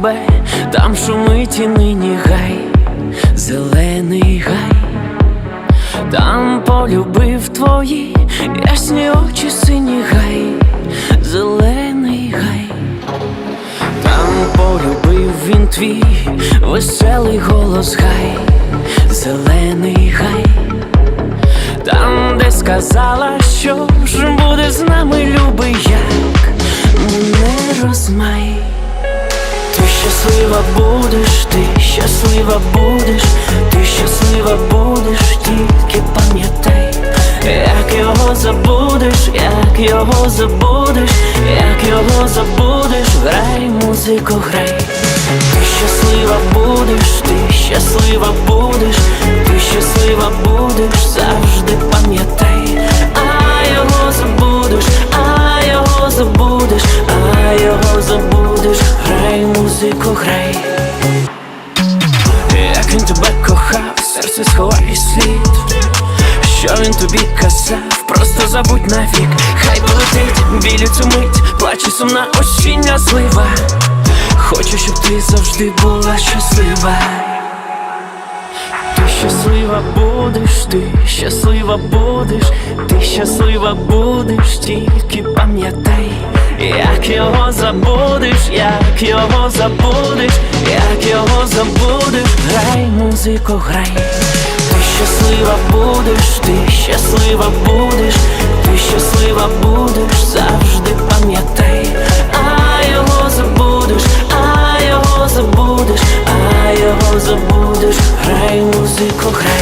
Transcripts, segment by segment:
Тебе, там шумить і нині гай, зелений гай, там полюбив твої ясні очі сині гай, зелений гай, там полюбив він твій веселий голос гай, зелений гай. Там, де сказала, що ж буде з нами любий як не розмай. Щаслива будеш, ти щаслива будеш, ти щаслива будеш, тільки пам'ятай, як його забудеш, як його забудеш, як його забудеш, грай, музику, грай. Ти щаслива будеш, ти щаслива будеш, ти щаслива будеш, завжди пам'ятай, а його забудеш, а його забудеш, а його забудеш, грай, музику, грай. Як він тебе кохав, серце сховай слід. Що він тобі казав, просто забудь навік, хай полетить білю цю мить, плаче сумна осіння злива. Хочу, щоб ти завжди була щаслива. Щаслива будеш, ти щаслива будеш, ти щаслива будеш, тільки пам'ятай, як його забудеш, як його забудеш, як його забудеш, грай, музику, грай. Ти щаслива будеш, ти щаслива будеш, ти щаслива будеш, забудеш, грай, музику, грай.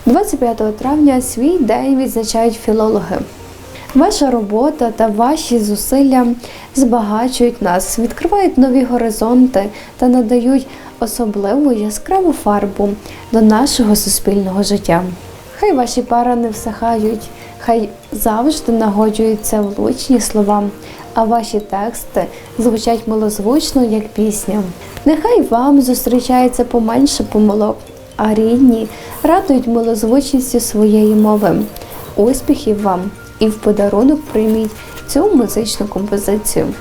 – 25 травня свій день відзначають філологи. Ваша робота та ваші зусилля збагачують нас, відкривають нові горизонти та надають особливу яскраву фарбу до нашого суспільного життя. Хай ваші пари не всихають, хай завжди нагоджуються влучні слова, а ваші тексти звучать милозвучно, як пісня. Нехай вам зустрічається поменше помилок, а рідні радують милозвучністю своєї мови. Успіхів вам! І в подарунок прийміть цю музичну композицію.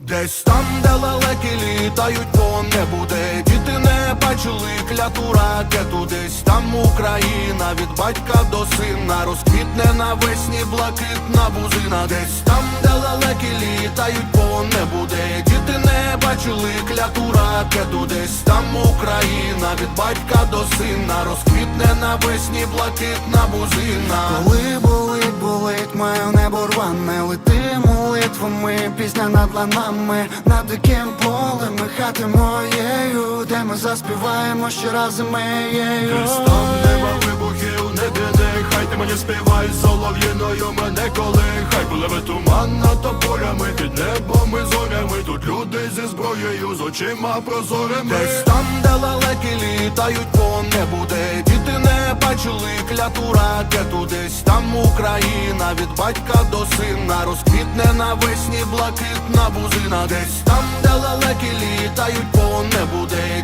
Десь там, де лелеки літають то не буде діти не бачили кляту ракету, десь там Україна. Від батька до сина розквітне навесні блакитна бузина, десь там, де лелеки літають по небу, де діти не бачили кляту ракету, десь там Україна. Від батька до сина розквітне навесні блакитна бузина. Коли болить, болить, моє небо рване Лети молитвами, пісня над ланами Над диким полем, і хати моєю Де ми заспіваємо ще раз моєю Христом нема вибухів, не біди, ти мені співай солов'їною мене коли. Хай пливе туман над тополями, під небом і зорями. Тут люди зі зброєю, з очима прозорими. Десь там, де лелеки літають по небу, де діти не бачили кляту ракету. Десь там Україна від батька до сина розквітне навесні блакитна бузина. Десь там, де лелеки літають по небу, де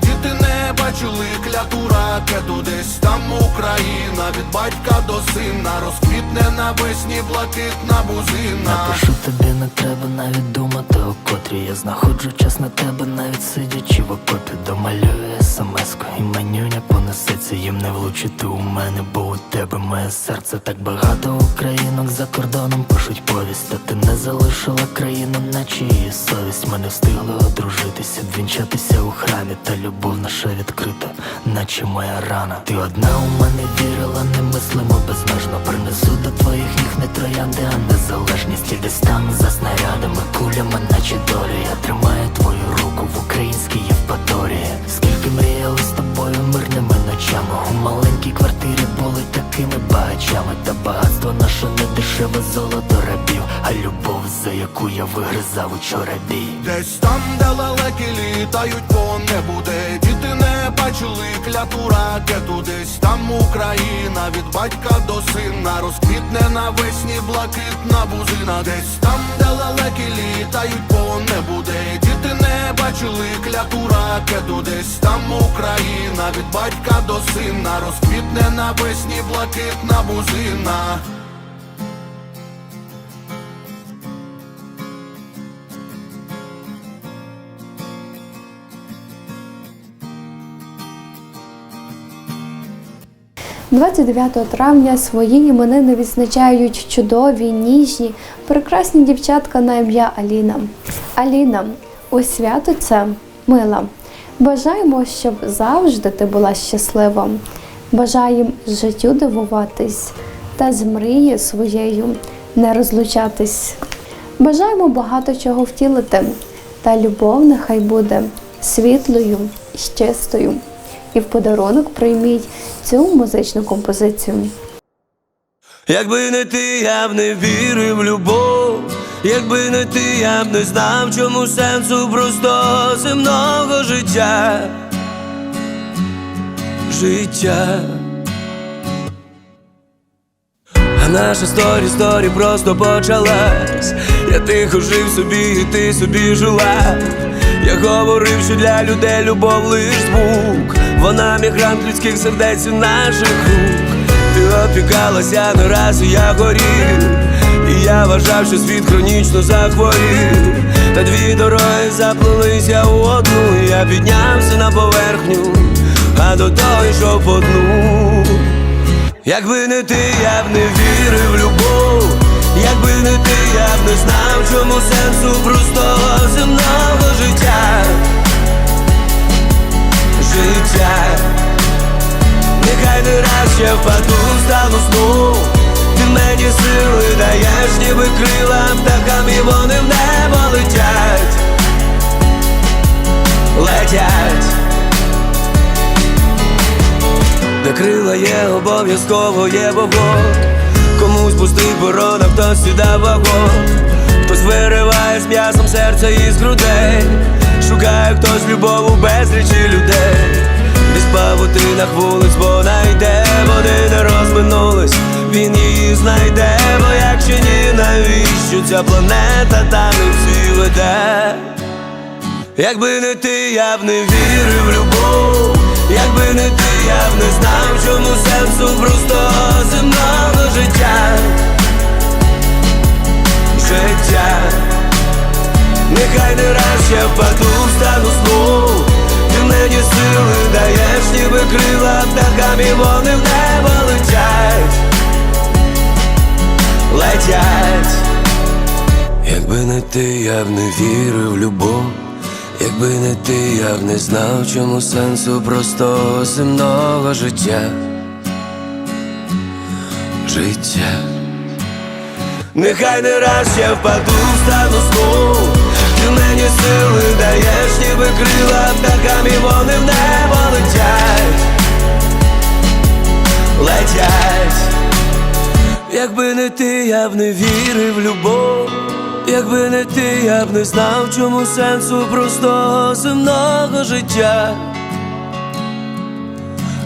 бачили кляту ракету Десь. Там Україна від батька до сина. Розквітне навесні блакитна бузина. Напишу тобі не треба навіть думати о котрій я знаходжу час на тебе, навіть сидячи в окопі, домалюю смс-ку і менюня понесеться їм не влучити у мене, бо у тебе моє серце так багато. Українок за кордоном пишуть повість, та ти не залишила країну, наче її совість. Ми не встигли одружитися, вінчатися у храмі, та любов наша відкрита, наче моя рана. Ти одна у мене вірила, немислимо безмежно. Принесу до твоїх ніг не троянди, а незалежність І десь за снарядами, кулями, наче долі. Я тримаю твою руку в українській Євпаторії. Скільки мріяли з тобою мирними ночами. У маленькій квартирі були такими багачами. Та багатство наше не дешеве золото рабів, а любов, за яку я вигризав учора бій. Десь там, де лелеки літають по небу, де не бачили кляту ракету, десь там Україна. Від батька до сина розквітне навесні блакитна бузина, десь там, де лелеки літають по небу, де діти не бачили кляту ракету, десь там Україна. Від батька до сина розквітне навесні блакитна бузина. – 29 травня свої іменини відзначають чудові, ніжні, прекрасні дівчатка на ім'я Аліна. Аліна, у свято це мила. Бажаємо, щоб завжди ти була щаслива. Бажаємо життю дивуватись та з мрією своєю не розлучатись. Бажаємо багато чого втілити, та любов нехай буде світлою і чистою. І в подарунок прийміть цю музичну композицію. Якби не ти, я б не вірив в любов, якби не ти, я б не знав, чому сенсу просто земного життя. Життя. А наша сторі, сторі просто почалась. Я тихо жив собі, і ти собі жила. Я говорив, що для людей любов лиш звук. Вона мігрант людських сердець і наших рук. Ти опікалася не раз, і я горів. І я вважав, що світ хронічно захворів. Та дві дороги заплелися у одну. Я піднявся на поверхню, а до того йшов по дну. Якби не ти, я б не вірив в любов, якби не ти, я б не знав, чому сенсу простого земного. Життя, ще впаду, стану знов. Ти мені сили даєш, ніби крила птахам, і вони в небо летять, летять. Де крила є, обов'язково є вогонь. Комусь пустий борона, хтось сюда вагон. Хтось вириває з м'ясом серце із грудей. Шукає хтось любов у безлічі людей Десь павутинах вулиць вона йде, вони не розминулись, він її знайде, бо якщо ні, навіщо ця планета та не всі веде? Якби не ти, я б не вірив в любов, якби не ти, я б не знав, чому сенсу простого земного життя. Життя, нехай не раз ще впаду, стану знов. Ти мені сили даєш, ніби крила птахам, і вони в небо летять, летять. Якби не ти, я б не вірив в любов. Якби не ти, я б не знав, чому сенсу простого земного життя. Життя. Нехай не раз ще впаду, встану знов мені сили даєш, ніби крила птахам, і вони в небо летять. Летять. Якби не ти, я б не вірив в любов. Якби не ти, я б не знав, чому сенсу простого земного життя.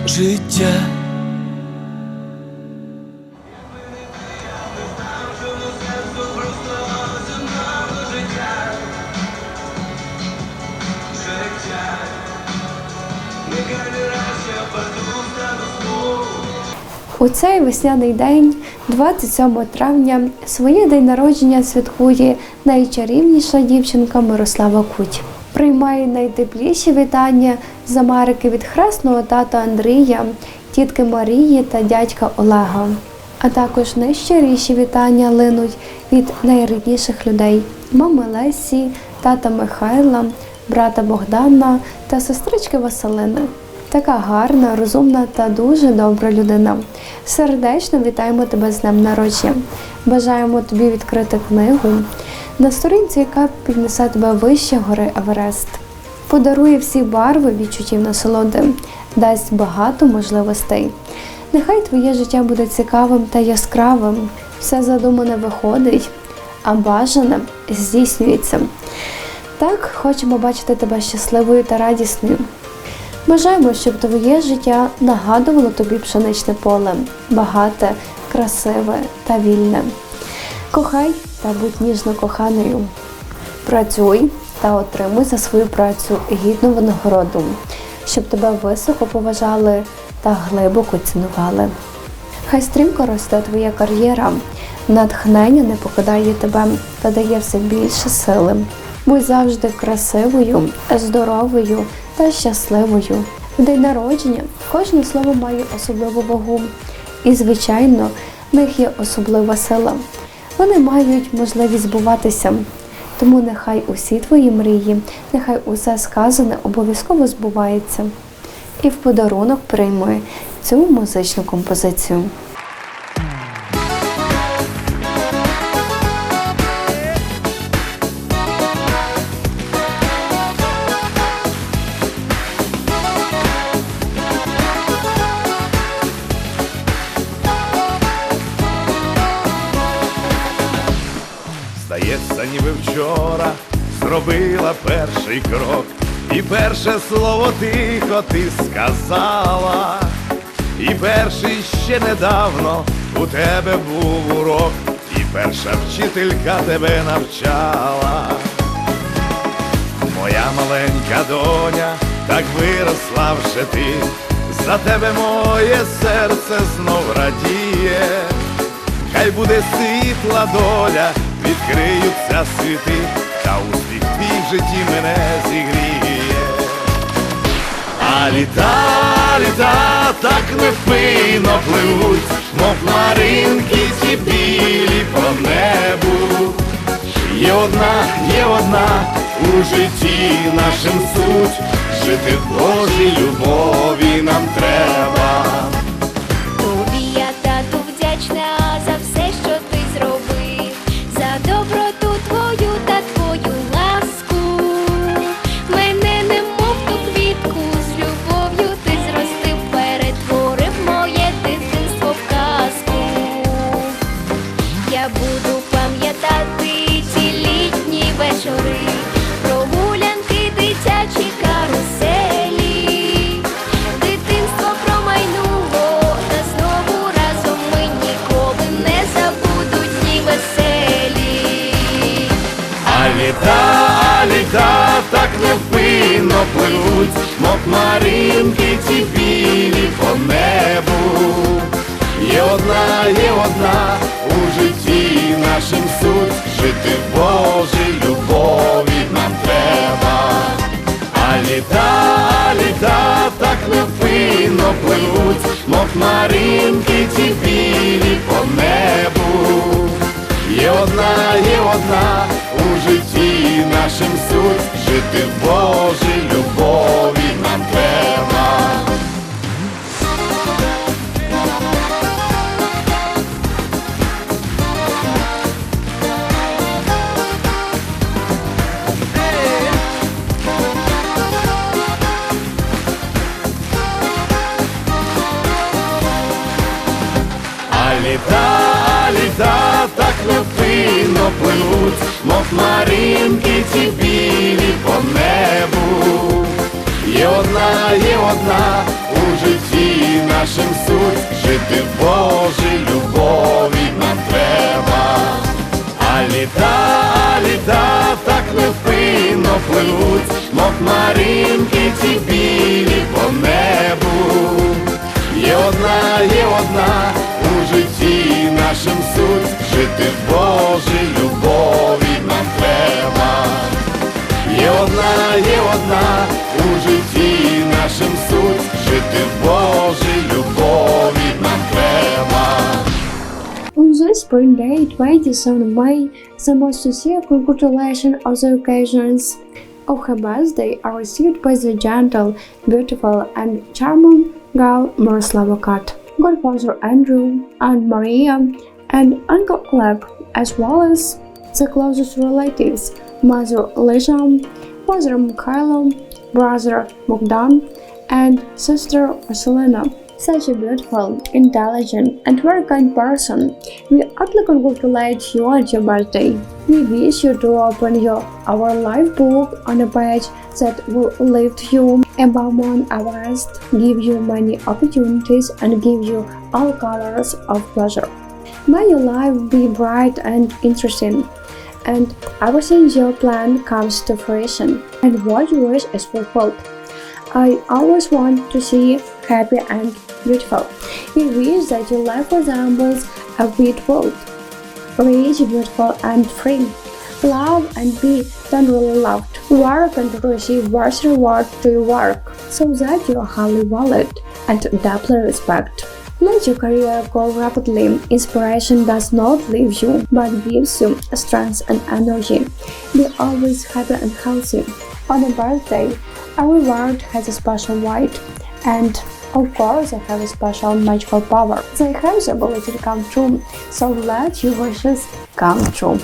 Життя. У цей весняний день, 27 травня, своє день народження святкує найчарівніша дівчинка Мирослава Куть. Приймає найтепліші вітання з Америки від хресного тата Андрія, тітки Марії та дядька Олега. А також найщиріші вітання линуть від найрідніших людей мами Лесі, тата Михайла, брата Богдана та сестрички Василини. Така гарна, розумна та дуже добра людина. Сердечно вітаємо тебе з днем народження. Бажаємо тобі відкрити книгу, на сторінці, яка піднесе тебе вище гори Еверест. Подарує всі барви відчуттів насолоди, дасть багато можливостей. Нехай твоє життя буде цікавим та яскравим. Все задумане виходить, а бажане здійснюється. Так, хочемо бачити тебе щасливою та радісною. Бажаємо, щоб твоє життя нагадувало тобі пшеничне поле, багате, красиве та вільне. Кохай та будь ніжно коханою. Працюй та отримуй за свою працю гідну винагороду, щоб тебе високо поважали та глибоко цінували. Хай стрімко росте твоя кар'єра, натхнення не покидає тебе та дає все більше сили. Будь завжди красивою, здоровою та щасливою. В день народження кожне слово має особливу вагу, і, звичайно, в них є особлива сила. Вони мають можливість збуватися. Тому нехай усі твої мрії, нехай усе сказане обов'язково збувається. І в подарунок прийми цю музичну композицію. Ніби вчора зробила перший крок, і перше слово тихо ти сказала, і перший ще недавно у тебе був урок, і перша вчителька тебе навчала. Моя маленька доня, так виросла вже ти, за тебе моє серце знов радіє. Хай буде світла доля, відкриються світи, та успіх твій в житті мене зігріє. А літа, літа так невпинно пливуть, мов хмаринки ці білі по небу. Є одна, є одна у житті нашим суть, жити в Божій любові нам треба. Буду пам'ятати ці літні вечори, прогулянки дитячі каруселі, дитинство промайнуло, та знову разом ми ніколи не забудуть дні веселі. А літа, літа так невпинно пливуть, мов хмаринки ці білі по небу. Є одна, є одна жити в Божій любові нам треба. А літа, а літа так невпинно пливуть, мов хмаринки ці білі по небу. Є одна, є одна у житті нашим суть, жити в Божій любові пливуть, мов хмаринки ці білі по небу. Є одна, є одна у житті нашим суть, жити в Божій любові нам треба. А літа, а літа так невпинно пливуть, мов хмаринки ці білі по небу. Є одна, є одна нашим суть, жити в Божій любові нам треба. Є одна, є одна у житті нашим суть, жити в Божій любові нам треба. On this spring day, 27 of May, the most sincere congratulations on the occasions of her birthday are received by the gentle, beautiful, and charming girl Miroslava Kat, godfather Andrew, Aunt Maria, and Uncle Gleb, as well as the closest relatives, Mother Lisa, Father Mikhailo, brother Bogdan, and sister Vasilina. Such a beautiful, intelligent, and very kind person. We heartily congratulate you on your birthday. We wish you to open your our life book on a page that will lift you above Mount Everest, give you many opportunities, and give you all colors of pleasure. May your life be bright and interesting, and everything you plan comes to fruition, and what you wish is fulfilled. I always want to see happy and beautiful. We wish that your life resembles a sweet world, rich, beautiful, and free. Love and be tenderly loved. Work and receive worth reward to your work, so that you are highly valued and deeply respect. Let your career grow rapidly. Inspiration does not leave you, but gives you strength and energy. Be always happy and healthy. On a birthday, every word has a special weight, and of course, they have a special magical power. They have the ability to come true, so let your wishes come true.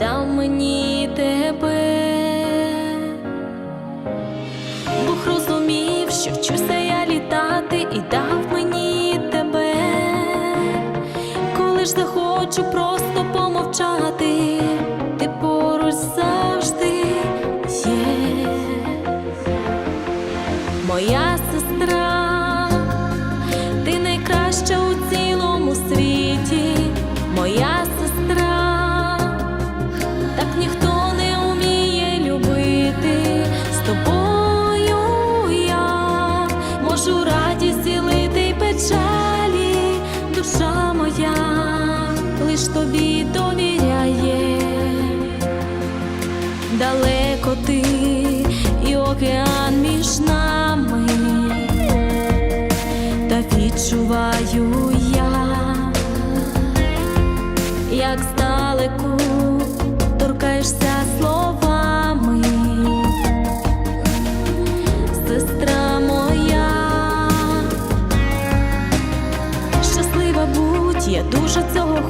Дав мені тебе. Бог розумів, що вчуся я літати, і дав мені тебе. Коли ж захочу просто помовчати, лиш тобі довіряє, далеко ти і океан між нами, та відчуваю я, як здалеку торкаєшся словами, сестра моя, щаслива будь, я дуже цього